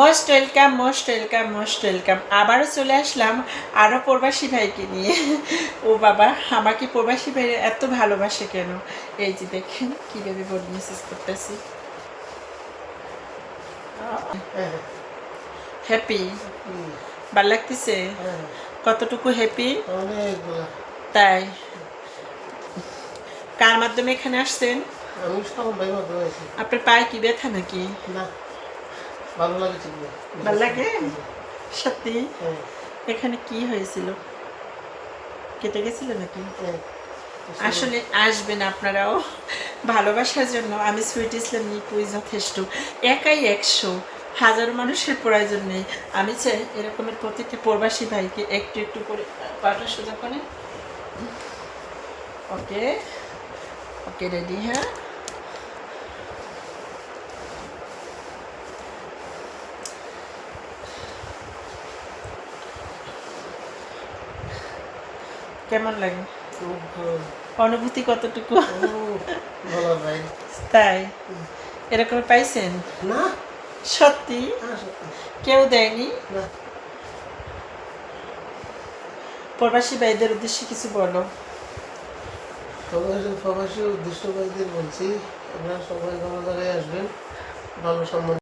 Most welcome most welcome most welcome আবারও চলে আসলাম আরও প্রবাসী ভাইকে নিয়ে। ও বাবা আমাকে প্রবাসী ভাই এত ভালোবাসে কেন? এই যে দেখেন কীভাবে বডি মেসেজ করতেছি। হ্যাঁ, হ্যাপি ভালো লাগতেছে? কতটুকু হ্যাপি তাই। কার মাধ্যমে এখানে আসছেন? আপনার পায়ে কি ব্যথা নাকি? না। ভালো লাগছে ভালো লাগে? সত্যি? হ্যাঁ, এখানে কি হয়েছিল? কেটে গেছিল নাকি? হ্যাঁ। আসলে আসবেন আপনারাও ভালোবাসার জন্য। আমি সুইট ইসলাম নিপুই যথেষ্ট। একাই একশো। হাজার মানুষের প্রয়োজন নেই। আমি চাই এরকমের প্রতিটি প্রবাসী ভাইকে একটু একটু করে পাটা সোজা করে। ওকে। ওকে রেডি হ্যাঁ? কেমন লাগে? অনুভূতি কতটুকু? ও, ভালো ভাই। তাই? এরকম পাইছেন? না। সত্যি? কেউ দেয়নি? প্রবাসী ভাইদের উদ্দেশ্যে কিছু বলো। প্রবাসী প্রবাসী উদ্দেশ্য ভাইদের বলছি আপনারা সবাই ভালো জায়গায় আসবেন ভালো সম্মান